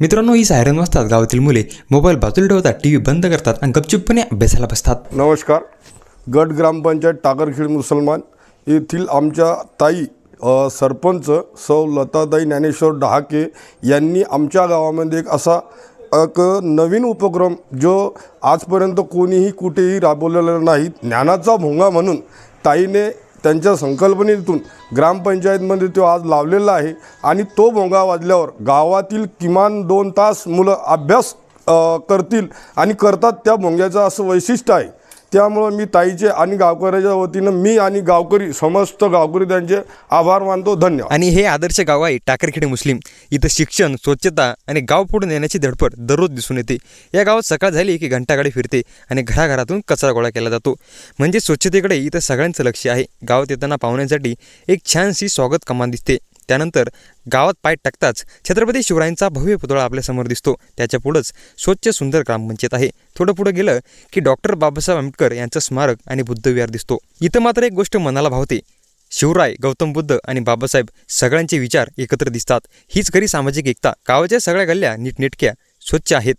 मित्रांनो ही सायरन वाजतात. गावातील मुले मोबाईल बाजूला ठेवतात टी व्ही बंद करतात आणि गपचूपपणे अभ्यासाला बसतात. नमस्कार. गट ग्रामपंचायत टाकरखेड मुसलमान येथील आमच्या ताई अ, सरपंच सौ लताताई ज्ञानेश्वर डहाके यांनी आमच्या गावामध्ये एक असा एक नवीन उपक्रम जो आजपर्यंत कोणीही कुठेही राबवलेला नाही ज्ञानाचा भोंगा म्हणून ताईने त्यांच्या संकल्पनेतून ग्रामपंचायतमध्ये तो आज लावलेला आहे आणि तो भोंगा वाजल्यावर गावातील किमान दोन तास मुलं अभ्यास करतील आणि करतात त्या भोंग्याचं असं वैशिष्ट्य आहे. त्यामुळं मी ताईचे आणि गावकऱ्याच्या वतीनं मी आणि गावकरी समस्त गावकरी त्यांचे आभार मानतो. धन्यवाद. आणि हे आदर्श गाव आहे टाकरखेडे मुस्लिम. इथं शिक्षण स्वच्छता आणि गाव पुढे नेण्याची धडपड दररोज दिसून येते. या गावात सकाळ झाली की घंटाकडे फिरते आणि घराघरातून कचरा गोळा केला जातो. म्हणजे स्वच्छतेकडे इथं सगळ्यांचं लक्ष आहे. गावात येताना पाहुण्यांसाठी एक छानशी स्वागत कमान दिसते. त्यानंतर गावात पाय टाकताच छत्रपती शिवरायांचा भव्य पुतळा आपल्यासमोर दिसतो. त्याच्या पुढंच स्वच्छ सुंदर ग्रामपंचायत आहे. थोडं पुढं गेलं की डॉक्टर बाबासाहेब आंबेडकर यांचं स्मारक आणि बुद्धविहार दिसतो. इथं मात्र एक गोष्ट मनाला भावते. शिवराय गौतम बुद्ध आणि बाबासाहेब सगळ्यांचे विचार एकत्र दिसतात. हीच खरी सामाजिक एकता. गावाच्या सगळ्या गल्ल्या नीटनेटक्या स्वच्छ आहेत.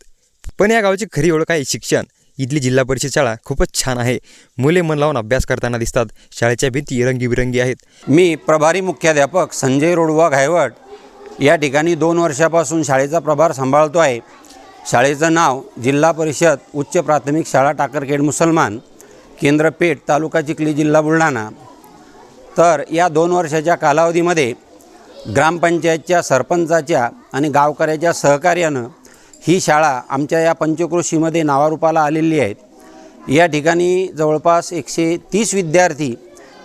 पण या गावाची खरी ओळख आहे शिक्षण. इथली जिल्हा परिषद शाळा खूपच छान आहे. मुले मन लावून अभ्यास करताना दिसतात. शाळेच्या भिंती रंगीबिरंगी आहेत. मी प्रभारी मुख्याध्यापक संजय रोडवा घायवट या ठिकाणी दोन वर्षापासून शाळेचा प्रभार सांभाळतो आहे. शाळेचं नाव जिल्हा परिषद उच्च प्राथमिक शाळा टाकरखेड मुसलमान केंद्र पेठ तालुका चिखली जिल्हा बुलढाणा. तर या दोन वर्षाच्या कालावधीमध्ये ग्रामपंचायतच्या सरपंचाच्या आणि गावकऱ्याच्या सहकार्यानं ही शाळा आमच्या या पंचक्रोशीमध्ये नावारूपाला आलेली आहेत या ठिकाणी जवळपास एकशे तीस विद्यार्थी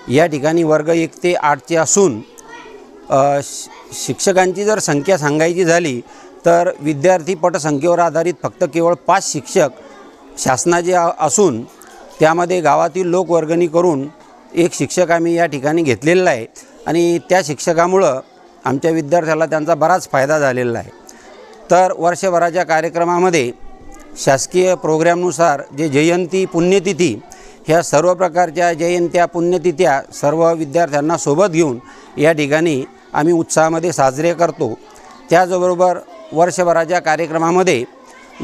या ठिकाणी वर्ग एक ते आठचे असून शि- शिक्षकांची जर संख्या सांगायची झाली तर विद्यार्थी पटसंख्येवर आधारित फक्त केवळ पाच शिक्षक शासनाचे असून त्यामध्ये गावातील लोकवर्गणी करून एक शिक्षक आम्ही या ठिकाणी घेतलेला आहे. आणि त्या शिक्षकामुळं आमच्या विद्यार्थ्याला त्यांचा बराच फायदा झालेला आहे. तर वर्षभराच्या कार्यक्रमामध्ये शासकीय प्रोग्रॅमनुसार जे जयंती पुण्यतिथी ह्या सर्व प्रकारच्या जयंत्या पुण्यतिथ्या सर्व विद्यार्थ्यांना सोबत घेऊन या ठिकाणी आम्ही उत्साहामध्ये साजरे करतो. त्याचबरोबर वर्षभराच्या कार्यक्रमामध्ये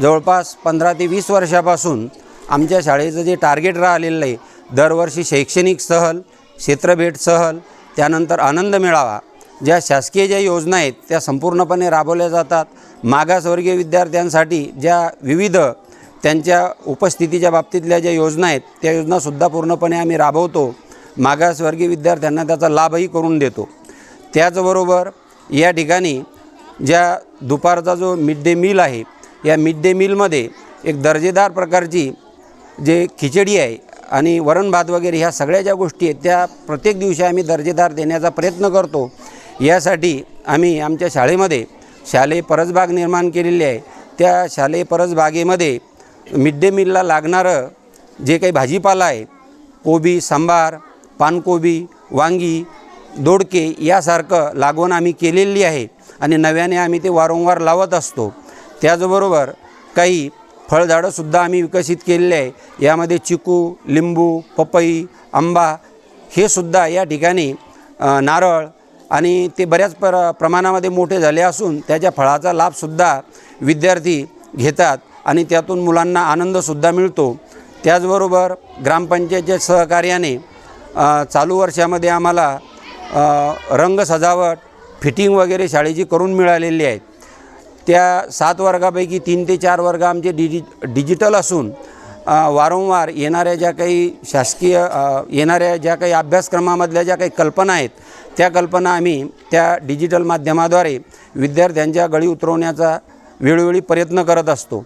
जवळपास पंधरा ते वीस वर्षापासून आमच्या शाळेचं जे टार्गेट राहिलेलं आहे दरवर्षी शैक्षणिक सहल क्षेत्रभेट सहल त्यानंतर आनंद मेळावा ज्या शासकीय ज्या योजना आहेत त्या संपूर्णपणे राबवल्या जातात. मागासवर्गीय विद्यार्थ्यांसाठी ज्या विविध त्यांच्या उपस्थितीच्या बाबतीतल्या ज्या योजना आहेत त्या योजनासुद्धा पूर्णपणे आम्ही राबवतो. मागासवर्गीय विद्यार्थ्यांना त्याचा लाभही करून देतो. त्याचबरोबर या ठिकाणी ज्या दुपारचा जो मिड डे मील आहे या मिड डे मीलमध्ये एक दर्जेदार प्रकारची जे खिचडी आहे आणि वरण भात वगैरे ह्या सगळ्या ज्या गोष्टी आहेत त्या प्रत्येक दिवशी आम्ही दर्जेदार देण्याचा प्रयत्न करतो. यासाठी आम्ही आमच्या शाळेमध्ये शालेय परसबाग निर्माण केलेली आहे. त्या शालेय परसबागेमध्ये मिड डे मीलला लागणारं जे काही भाजीपाला आहे कोबी सांबार पानकोबी वांगी दोडके यासारखं लागवण आम्ही केलेली आहे आणि नव्याने आम्ही ते वारंवार लावत असतो. त्याचबरोबर काही फळझाडंसुद्धा आम्ही विकसित केलेले आहे. यामध्ये चिकू लिंबू पपई आंबा हे सुद्धा या ठिकाणी नारळ आणि ते बऱ्याच प्र प्रमाणामध्ये मोठे झाले असून त्याच्या फळाचा लाभसुद्धा विद्यार्थी घेतात आणि त्यातून मुलांना आनंदसुद्धा मिळतो. त्याचबरोबर ग्रामपंचायतच्या सहकार्याने चालू वर्षामध्ये आम्हाला रंग सजावट फिटिंग वगैरे शाळेची करून मिळालेली आहेत. त्या सात वर्गापैकी तीन ते चार वर्ग आमचे डिजि डिजिटल असून वारंवार येणाऱ्या ज्या काही शासकीय येणाऱ्या ज्या काही अभ्यासक्रमामधल्या ज्या काही कल्पना आहेत त्या कल्पना आम्ही त्या डिजिटल माध्यमाद्वारे विद्यार्थ्यांच्या गळी उतरवण्याचा वेळोवेळी प्रयत्न करत असतो.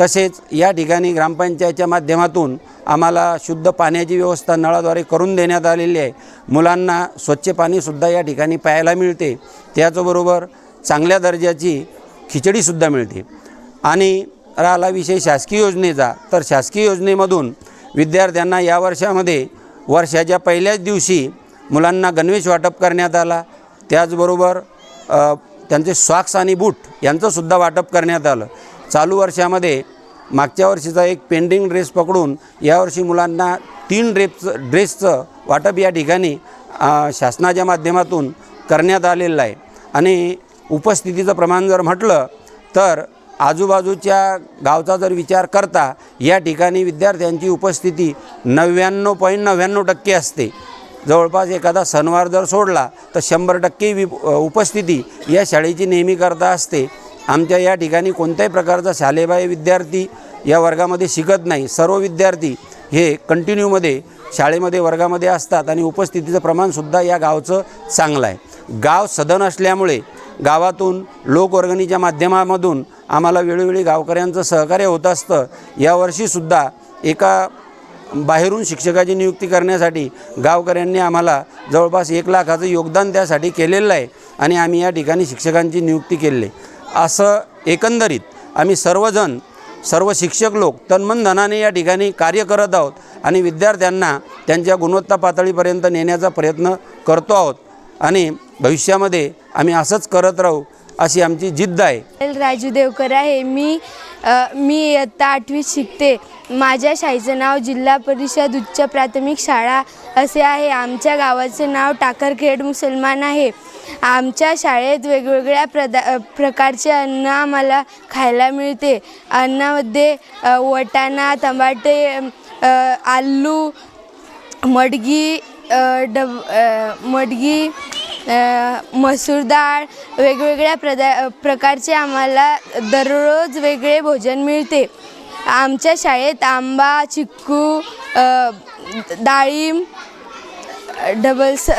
तसेच या ठिकाणी ग्रामपंचायतच्या माध्यमातून आम्हाला शुद्ध पाण्याची व्यवस्था नळाद्वारे करून देण्यात आलेली आहे. मुलांना स्वच्छ पाणीसुद्धा या ठिकाणी प्यायला मिळते. त्याचबरोबर चांगल्या दर्जाची खिचडीसुद्धा मिळते. आणि राहिला विषय शासकीय योजनेचा तर शासकीय योजनेमधून विद्यार्थ्यांना या वर्षामध्ये वर्षाच्या पहिल्याच दिवशी मुलांना गणवेश वाटप करण्यात आला. त्याचबरोबर त्यांचे सॉक्स आणि बूट यांचंसुद्धा वाटप करण्यात आलं. चालू वर्षामध्ये मागच्या वर्षीचा एक पेंडिंग ड्रेस पकडून यावर्षी मुलांना तीन ड्रेसचं ड्रेसचं वाटप या ठिकाणी शासनाच्या माध्यमातून करण्यात आलेलं आहे. आणि उपस्थितीचं प्रमाण जर म्हटलं तर आजूबाजूच्या गावचा जर विचार करता या ठिकाणी विद्यार्थ्यांची उपस्थिती नव्याण्णव पॉईंट नव्याण्णव टक्के असते. जवळपास एखादा सणवार जर सोडला तर शंभर टक्के वि उपस्थिती या शाळेची नेहमी करता असते. आमच्या या ठिकाणी कोणत्याही प्रकारचा शालेबाह्य विद्यार्थी या वर्गामध्ये शिकत नाही. सर्व विद्यार्थी हे कंटिन्यूमध्ये शाळेमध्ये वर्गामध्ये असतात आणि उपस्थितीचं प्रमाणसुद्धा या गावचं चांगलं आहे. गाव सदन असल्यामुळे गावातून लोकवर्गणीच्या माध्यमामधून आम्हाला वेळोवेळी गावकऱ्यांचं सहकार्य होत असतं. यावर्षीसुद्धा एका बाहेरून शिक्षकाची नियुक्ती करण्यासाठी गावकऱ्यांनी आम्हाला जवळपास एक लाखाचं योगदान त्यासाठी केलेलं आहे आणि आम्ही या ठिकाणी शिक्षकांची नियुक्ती केलेली असं एकंदरीत आम्ही सर्वजण सर्व शिक्षक लोक तन्मन धनाने या ठिकाणी कार्य करत आहोत आणि विद्यार्थ्यांना त्यांच्या गुणवत्ता पातळीपर्यंत नेण्याचा प्रयत्न करतो आहोत. आणि भविष्यामध्ये आम्ही असंच करत राहू अशी आमची जिद्द आहे. राजू देवकर आहे. मी अ, मी इयत्ता आठवीत शिकते. माझ्या शाळेचं नाव जिल्हा परिषद उच्च प्राथमिक शाळा असे आहे. आमच्या गावाचे नाव टाकरखेड मुसलमान आहे. आमच्या शाळेत वेगवेगळ्या प्रदा अ, प्रकारचे अन्न आम्हाला खायला मिळते. अन्नामध्ये अ, वाटाणा टमाटे अ, आलू मडगी अ, डब अ, मडगी मसूर डाळ वेगवेगळ्या प्रदा प्रकारचे आम्हाला दररोज वेगळे भोजन मिळते. आमच्या शाळेत आंबा चिक्कू डाळिंब डबल स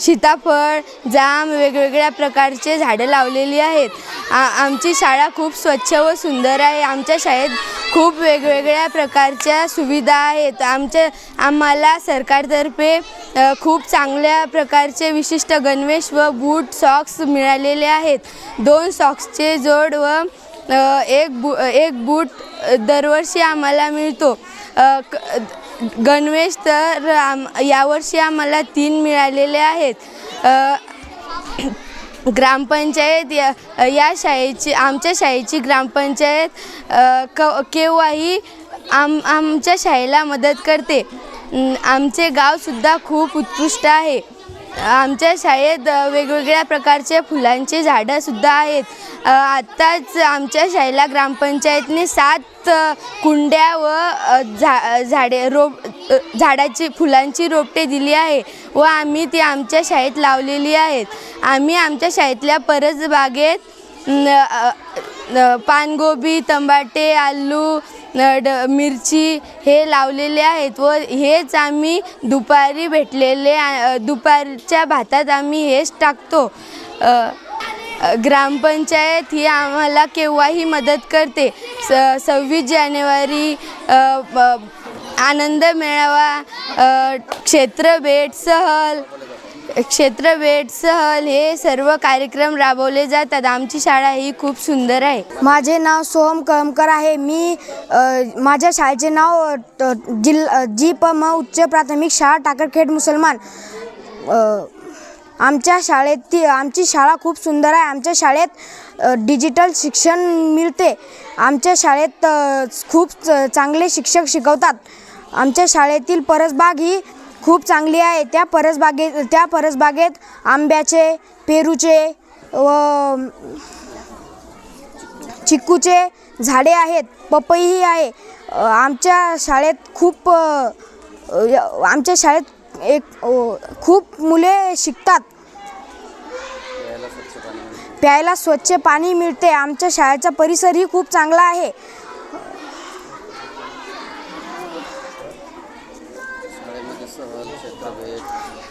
सीताफळ जाम वेगवेगळ्या प्रकारचे झाडं लावलेली आहेत. आ आमची शाळा खूप स्वच्छ व सुंदर आहे. आमच्या शाळेत खूप वेगवेगळ्या प्रकारच्या सुविधा आहेत. आमच्या आम्हाला सरकारतर्फे खूप चांगल्या प्रकारचे विशिष्ट गणवेश व बूट सॉक्स मिळालेले आहेत. दोन सॉक्सचे जोड व एक बू एक बूट दरवर्षी आम्हाला मिळतो. क- गणवेश तर आम यावर्षी आम्हाला तीन मिळालेले आहेत. ग्रामपंचायत या या शाळेची आमच्या शाळेची ग्रामपंचायत क केव्हाही आम आमच्या शाळेला मदत करते. आमचे गावसुद्धा खूप उत्कृष्ट आहे. आमच्या शाळेत वेगवेगळ्या प्रकारचे फुलांचे झाडंसुद्धा आहेत. आत्ताच आमच्या शाळेला ग्रामपंचायतने सात कुंड्या व झा झाडे रोप झाडाची फुलांची रोपटे दिली आहे व आम्ही ती आमच्या शाळेत लावलेली आहेत. आम्ही आमच्या शाळेतल्या परसबागेत पानगोबी तंबाटे आलू ड मिरची हे लावलेले आहेत व हेच आम्ही दुपारी भेटलेले दुपारच्या भातात आम्ही हेच टाकतो. ग्रामपंचायत ही आम्हाला केव्हाही मदत करते. स सव्वीस जानेवारी आनंद मेळावा क्षेत्र भेट सहल क्षेत्रभेट सहल हे सर्व कार्यक्रम राबवले जातात. आमची शाळा ही खूप सुंदर आहे. माझे नाव सोहम कळमकर आहे. मी अ, माझ्या शाळेचे नाव अ, ट- जी प म उच्च प्राथमिक शाळा टाकरखेड मुसलमान. अ, आमच्या शाळेत ती आमची शाळा खूप सुंदर आहे. आमच्या शाळेत अ, डिजिटल शिक्षण मिळते. आमच्या शाळेत अ, खूप च- चांगले शिक्षक शिकवतात. आमच्या शाळेतील परसबाग ही खूप चांगली आहे. त्या परसबागेत त्या परसबागेत आंब्याचे पेरूचे व चिक्कूचे झाडे आहेत. पपईही आहे. आमच्या शाळेत खूप आमच्या शाळेत एक खूप मुले शिकतात. प्यायला स्वच्छ पाणी मिळते. आमच्या शाळेचा परिसरही खूप चांगला आहे.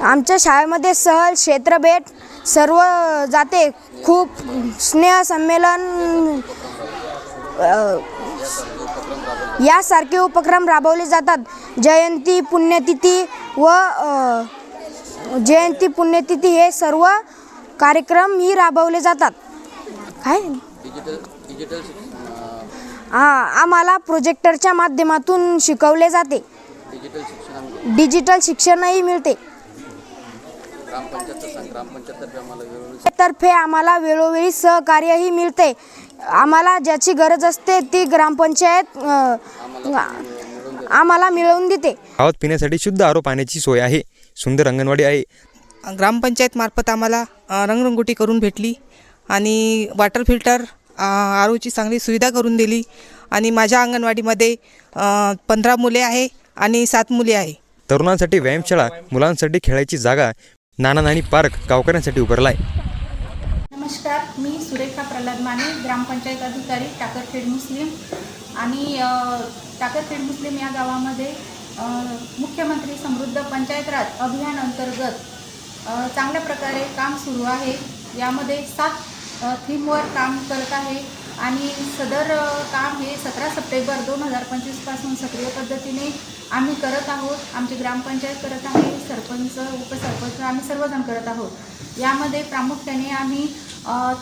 आमच्या शाळेमध्ये सहल क्षेत्रभेट सर्व जाते. खूप स्नेहसंमेलन यासारखे उपक्रम राबवले जातात. जयंती पुण्यतिथी व जयंती पुण्यतिथी हे सर्व कार्यक्रम ही राबवले जातात. काय? हां आम्हाला प्रोजेक्टरच्या माध्यमातून शिकवले जाते. डिजिटल शिक्षणही मिळते. तर्फे आम्हाला वेळोवेळी सहकार्यही मिळते. आम्हाला ज्याची गरज असते ती ग्रामपंचायत आम्हाला मिळवून देते. गावात पिण्यासाठी शुद्ध आरो पाण्याची सोय आहे. सुंदर अंगणवाडी आहे. ग्रामपंचायतमार्फत आम्हाला अ, रंगरंगोटी करून भेटली आणि वॉटर फिल्टर आर ओची चांगली सुविधा करून दिली आणि माझ्या अंगणवाडीमध्ये पंधरा मुले आहे आणि सात मुली आहे. तरुणांसाठी व्यायामशाळा मुलांसाठी खेळायची जागा नाना पार्क गावकऱ्यांसाठी उभारला आहे नमस्कार मी सुरेखा प्रल्हाद माने ग्रामपंचायत अधिकारी टाकरखेड मुस्लिम. आणि टाकरखेड मुस्लिम या गावामध्ये मुख्यमंत्री समृद्ध पंचायत राज अभियान अंतर्गत चांगल्या प्रकारे काम सुरू आहे. यामध्ये सात थीमवर काम करत आहे. आणि सदर काम हे सतरा सप्टेंबर दोन हजार पंचवीसपासून सक्रिय पद्धतीने आम्ही करत आहोत. आमची ग्रामपंचायत करत आहे सरपंच उपसरपंच आम्ही सर्वजण करत आहोत. यामध्ये प्रामुख्याने आम्ही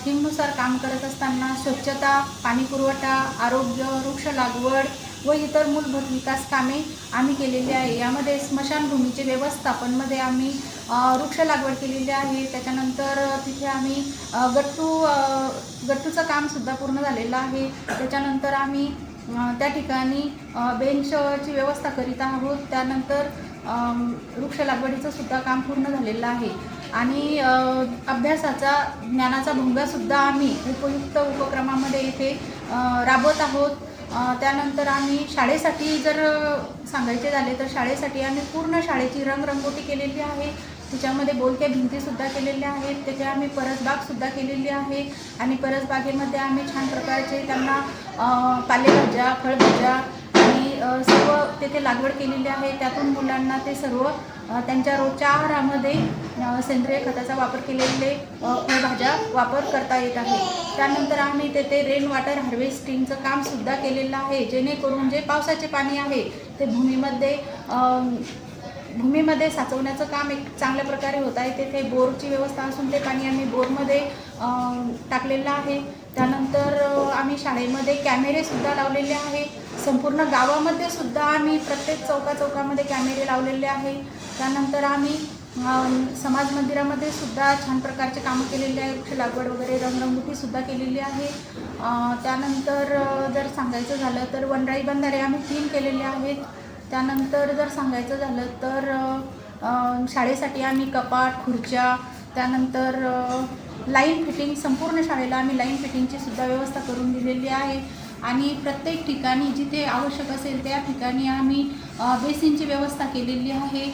थीमनुसार काम करत असताना स्वच्छता पाणीपुरवठा आरोग्य वृक्ष लागवड व इतर मूलभूत विकास कामे आम्ही केलेली आहे. यामध्ये स्मशानभूमीचे व्यवस्थापनमध्ये आम्ही वृक्ष लागवड केलेली आहे. त्याच्यानंतर तिथे आम्ही गट्टू गट्टूचं कामसुद्धा पूर्ण झालेलं आहे. त्याच्यानंतर आम्ही त्या ठिकाणी बेंचची व्यवस्था करीत आहोत. त्यानंतर वृक्ष लागवडीचं सुद्धा काम पूर्ण झालेलं आहे. आणि अभ्यासाचा ज्ञानाचा भोंगासुद्धा आम्ही उपयुक्त उपक्रमामध्ये इथे राबवत आहोत. त्यानंतर आम्ही शाळेसाठी जर सांगायचे झाले तर शाळेसाठी आम्ही पूर्ण शाळेची रंगरंगोटी केलेली आहे. त्याच्यामध्ये बोलक्या भिंतीसुद्धा केलेल्या आहेत. त्याच्या आम्ही परसबागसुद्धा केलेली आहे. आणि परसबागेमध्ये आम्ही छान प्रकारचे त्यांना पालेभाज्या फळभाज्या आणि सर्व तेथे लागवड केलेली आहे. त्यातून मुलांना ते सर्व त्यांच्या रोजच्या आहारामध्ये सेंद्रिय खताचा वापर केलेले फळभाज्या वापर करता येत आहे. त्यानंतर आम्ही तेथे रेन वॉटर हार्वेस्टिंगचं कामसुद्धा केलेलं आहे. जेणेकरून जे पावसाचे पाणी आहे ते भूमीमध्ये भूमीमध्ये साचवण्याचं काम एक चांगल्या प्रकारे होत आहे. तेथे बोरची व्यवस्था असून ते पाणी आम्ही बोरमध्ये टाकलेलं आहे. त्यानंतर आम्ही शाळेमध्ये कॅमेरेसुद्धा लावलेले आहे. संपूर्ण गावामध्ये सुद्धा आम्ही प्रत्येक चौका चौकामध्ये कॅमेरे लावलेले आहे. त्यानंतर आम्ही समाज मंदिरामध्ये सुद्धा छान प्रकारचे कामं केलेले आहे. वृक्ष लागवड वगैरे रंगरंगोटीसुद्धा केलेली आहे. त्यानंतर जर सांगायचं झालं तर वनराई बंधारे आम्ही तीन केलेले आहेत. त्यानंतर जर सांगायचं झालं तर शाळेसाठी आम्ही कपाट खुर्च्या त्यानंतर लाईन फिटिंग संपूर्ण शाळेला आम्ही लाईन फिटिंगची सुद्धा व्यवस्था करून दिलेली आहे. आणि प्रत्येक ठिकाणी जिथे आवश्यक असेल त्या ठिकाणी आम्ही बेसिनची व्यवस्था केलेली आहे.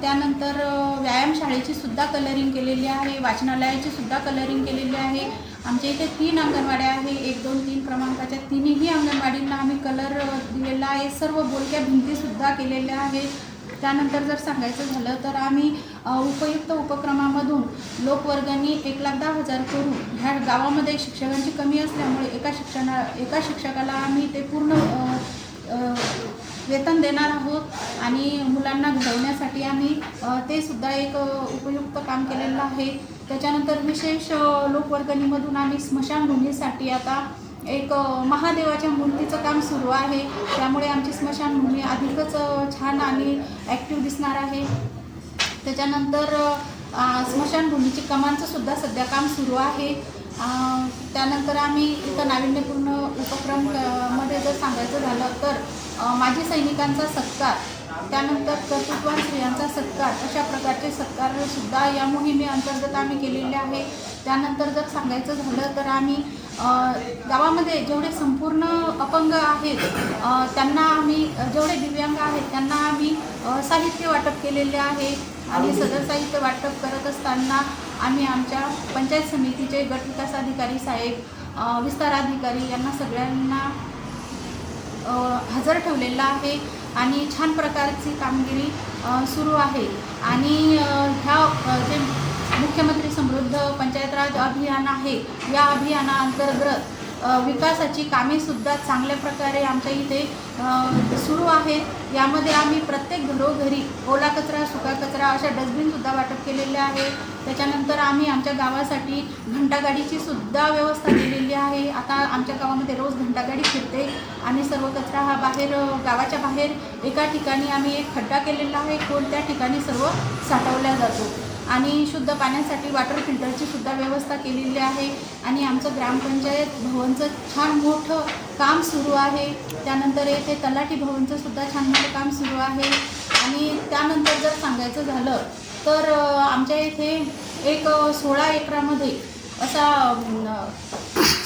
त्यानंतर व्यायामशाळेची सुद्धा कलरिंग केलेली आहे. वाचनालयाची सुद्धा कलरिंग केलेली आहे. आमच्या इथे तीन अंगणवाड्या आहे. एक दोन तीन क्रमांकाच्या तिन्ही अंगणवाडींना आम्ही कलर दिलेला आहे. सर्व बोलक्या भिंतीसुद्धा केलेल्या आहेत. त्यानंतर जर सांगायचं झालं तर आम्ही उपयुक्त उपक्रमामधून लोकवर्गांनी एक लाख दहा हजार करून ह्या गावामध्ये शिक्षकांची कमी असल्यामुळे एका शिक्षणा एका शिक्षकाला आम्ही ते पूर्ण वेतन देणार आहोत आणि मुलांना घडवण्यासाठी आम्ही ते सुद्धा एक उपयुक्त काम केलेलं आहे. त्याच्यानंतर विशेष लोकवर्गणीमधून आम्ही स्मशानभूमीसाठी आता एक महादेवाच्या मूर्तीचं काम सुरू आहे. त्यामुळे आमची स्मशानभूमी अधिकच छान आणि ॲक्टिव्ह दिसणार आहे. त्याच्यानंतर स्मशानभूमीची कमांचं सुद्धा सध्या काम सुरू आहे. त्यानंतर आम्ही इथं नाविन्यपूर्ण उपक्रममध्ये जर सांगायचं झालं तर माझी सैनिकांचा सत्कार त्यानंतर कर्तृत्वान स्त्रियांचा सत्कार अशा प्रकारचे सत्कार सुद्धा या मोहिमेअंतर्गत आम्ही केलेले आहे. त्यानंतर जर सांगायचं झालं तर आम्ही गावामध्ये जेवढे संपूर्ण अपंग आहेत त्यांना आम्ही जेवढे दिव्यांग आहेत त्यांना आम्ही साहित्य वाटप केलेले आहे. आणि सदर साहित्य वाटप करत असताना आम्ही आमच्या पंचायत समितीचे गट विकास अधिकारी साहेब विस्तार अधिकारी यांना सगळ्यांना हजर ठेवलेला आहे आणि छान प्रकारची कामगिरी सुरू आहे. आणि ह्या जे मुख्यमंत्री समृद्ध पंचायत राज अभियान आहे या अभियानाअंतर्गत विकासाची कामेसुद्धा चांगल्या प्रकारे आमच्या इथे सुरू आहेत. यामध्ये आम्ही प्रत्येक घरोघरी ओला कचरा सुका कचरा अशा डस्टबिनसुद्धा वाटप केलेले आहे. त्याच्यानंतर आम्ही आमच्या गावासाठी घंटागाडीची सुद्धा व्यवस्था केलेली आहे. आता आमच्या गावामध्ये रोज घंटागाडी फिरते आणि सर्व कचरा हा बाहेर गावाच्या बाहेर एका ठिकाणी आम्ही एक खड्डा केलेला आहे. कोणत्या ठिकाणी सर्व साठवला जातो. आणि शुद्ध पाण्यासाठी वॉटर फिल्टरची सुद्धा व्यवस्था केलेली आहे. आणि आमचं ग्रामपंचायत भवनचं छान मोठं काम सुरू आहे. त्यानंतर येथे तलाठी भवनचं सुद्धा छान मोठं काम सुरू आहे. आणि त्यानंतर जर सांगायचं झालं तर आमच्या इथे एक सोळा एकरामध्ये असा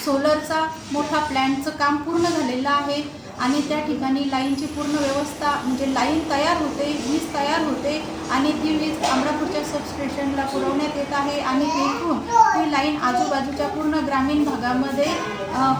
सोलरचा मोठा प्लॅनचं काम पूर्ण झालेलं आहे. आणि त्या ठिकाणी लाईनची पूर्ण व्यवस्था म्हणजे लाईन तयार होते वीज तयार होते आणि ती वीज अमरापूरच्या सबस्टेशनला पुरवण्यात येत आहे आणि तेथून ती लाईन आजूबाजूच्या पूर्ण ग्रामीण भागामध्ये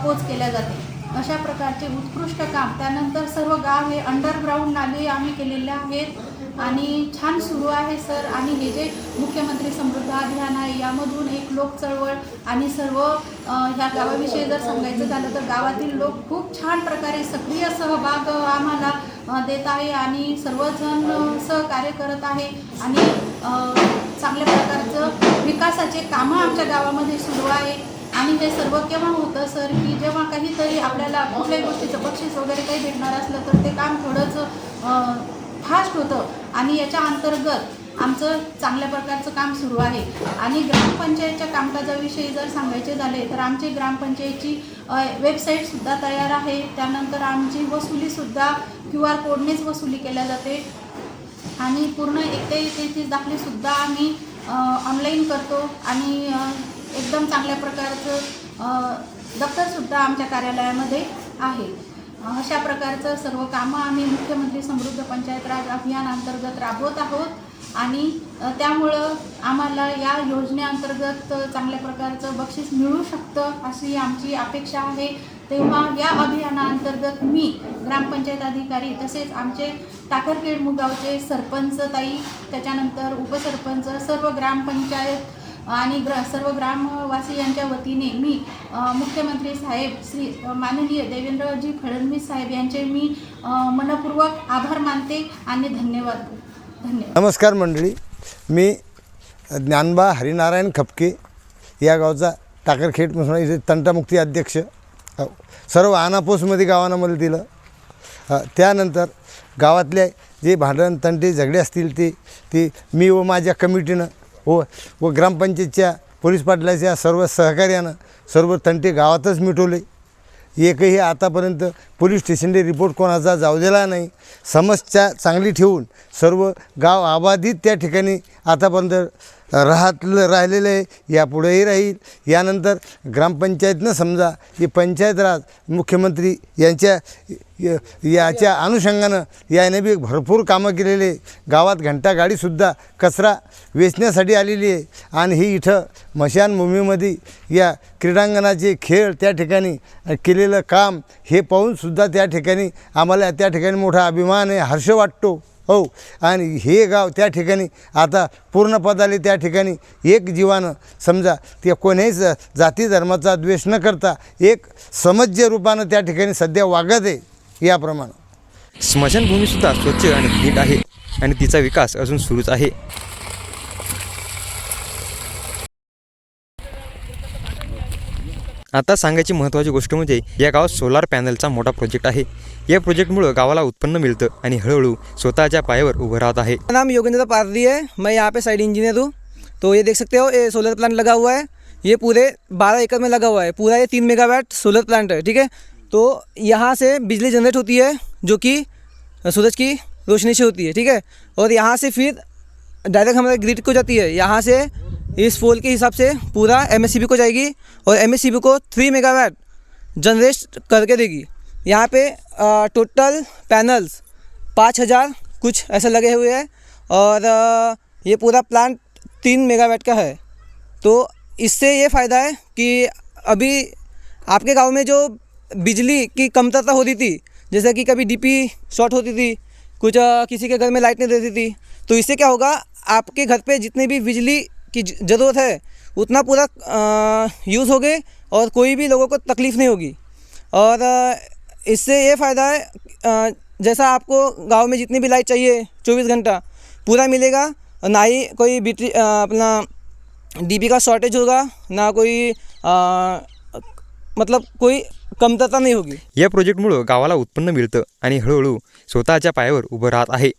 पोच केल्या जाते. अशा प्रकारचे उत्कृष्ट काम. त्यानंतर सर्व गाव हे अंडरग्राऊंड नाले आम्ही केलेले आहेत. आणि छान सुरू आहे सर. आणि हे जे मुख्यमंत्री समृद्ध अभियान आहे यामधून एक लोक चळवळ आणि सर्व ह्या गावाविषयी जर सांगायचं झालं तर गावातील लोक खूप छान प्रकारे सक्रिय सहभाग आम्हाला देत आहे आणि सर्वजण सहकार्य करत आहे आणि चांगल्या प्रकारचं विकासाचे कामं आमच्या गावामध्ये सुरू आहे. आणि हे सर्व केव्हा होतं सर की जेव्हा काहीतरी आपल्याला कुठल्याही गोष्टीचं बक्षीस वगैरे काही भेटणार असलं तर ते काम थोडंच फास्ट होतं आणि याच्या अंतर्गत आमचं चांगल्या प्रकारचं काम सुरू आहे. आणि ग्रामपंचायतच्या कामकाजाविषयी जर सांगायचे झाले तर आमची ग्रामपंचायतची वेबसाईटसुद्धा तयार आहे. त्यानंतर आमची वसुलीसुद्धा क्यू आर कोडनेच वसुली केल्या जाते. आणि पूर्ण एक ते तेहतीस दाखलेसुद्धा आम्ही ऑनलाईन करतो. आणि एकदम चांगल्या प्रकारचं दफ्तरसुद्धा आमच्या कार्यालयामध्ये आहे. अशा प्रकारचं सर्व कामं आम्ही मुख्यमंत्री समृद्ध पंचायत राज अभियान अंतर्गत राबवत आहोत. आणि त्यामुळं आम्हाला या योजनेअंतर्गत चांगल्या प्रकारचं बक्षीस मिळू शकतं अशी आमची अपेक्षा आहे. तेव्हा या अभियानाअंतर्गत मी ग्रामपंचायत अधिकारी तसेच आमचे टाकरखेड मुगावचे सरपंच ताई त्याच्यानंतर उपसरपंच सर्व ग्रामपंचायत आणि ग्र सर्व ग्रामवासियांच्या वतीने मी मुख्यमंत्री साहेब श्री माननीय देवेंद्रजी फडणवीस साहेब यांचे मी मनपूर्वक आभार मानते आणि धन्यवाद धन्यवाद. नमस्कार मंडळी. मी ज्ञानबा हरिनारायण खपके या गावचा टाकरखेड म्हणून इथे तंटामुक्ती अध्यक्ष. हो. सर्व आनापोसमध्ये गावानं मला दिलं. त्यानंतर गावातले जे भांडण तंटे झगडे असतील ते ते मी व माझ्या कमिटीनं व व ग्रामपंचायतच्या पोलीस पाटलाच्या सर्व सहकार्यानं सर्व तंटे गावातच मिटवले. एकही आतापर्यंत पोलीस स्टेशनने रिपोर्ट कोणाचा जाऊ दिला नाही. समस्या चांगली ठेवून सर्व गाव आबाधित त्या ठिकाणी आतापर्यंत राहतलं राहिलेलं आहे यापुढेही राहील. यानंतर ग्रामपंचायतनं समजा की पंचायत राज मुख्यमंत्री यांच्या य- याच्या अनुषंगानं याने बी भरपूर कामं केलेले आहे. गावात घंटागाडीसुद्धा कचरा वेचण्यासाठी आलेली आहे. आणि ही इथं मशानभूमीमध्ये या क्रीडांगणाचे खेळ त्या ठिकाणी केलेलं काम हे पाहूनसुद्धा त्या ठिकाणी आम्हाला त्या ठिकाणी मोठा अभिमान आहे हर्ष वाटतो. हो. आणि हे गाव त्या ठिकाणी आता पूर्ण पदाले त्या ठिकाणी एक जीवानं समजा ते कोण्याहीच जाती धर्माचा द्वेष न करता एक समज्य रूपानं त्या ठिकाणी सध्या वागत आहे याप्रमाणे. स्मशानभूमीसुद्धा स्वच्छ आणि नीट आहे आणि तिचा विकास अजून सुरूच आहे. आता सांगायची महत्त्वाची गोष्ट म्हणजे या गावात सोलार पॅनलचा मोठा प्रोजेक्ट आहे. या प्रोजेक्टमुळं गावाला उत्पन्न मिळतं आणि हळूहळू स्वतःच्या पायावर उभं राहत आहे. नाम योगेंद्र पारदी है मैं यहाँ पे साइड इंजीनियर हूँ. तो ये देख सकते हो ये सोलर प्लांट लगा हुआ है. ये पूरे बारह एकड़ में लगा हुआ है. पूरा ये तीन मेगावाट सोलर प्लांट है ठीक है? तो यहाँ से बिजली जनरेट होती है जो कि सूरज की रोशनी से होती है ठीक है? और यहाँ से फिर डायरेक्ट हमारे ग्रिड को हो जाती है. यहाँ से इस पोल के हिसाब से पूरा एमएससीबी को जाएगी और एमएससीबी को थ्री मेगावाट जनरेट करके देगी। यहाँ पे अ, टोटल पैनल्स पाँच हज़ार कुछ ऐसे लगे हुए हैं और अ, ये पूरा प्लांट तीन मेगावाट का है। तो इससे ये फ़ायदा है कि अभी आपके गाँव में जो बिजली की कमतरता होती थी जैसे कि कभी डीपी शॉर्ट होती थी कुछ अ, किसी के घर में लाइट नहीं देती थी तो इससे क्या होगा आपके घर पे जितनी भी बिजली की ज़रूरत है उतना पूरा यूज़ हो गए और कोई भी लोगों को तकलीफ़ नहीं होगी। और इससे ये फ़ायदा है जैसा आपको गांव में जितनी भी लाइट चाहिए चौबीस घंटा पूरा मिलेगा ना ही कोई बिजली अपना डीपी का शॉर्टेज होगा ना कोई आ, मतलब कोई कमतरता नहीं होगी। या प्रोजेक्टमुळं गावाला उत्पन्न मिळतं आणि हळूहळू स्वतःच्या पायावर उभं राहत आहे.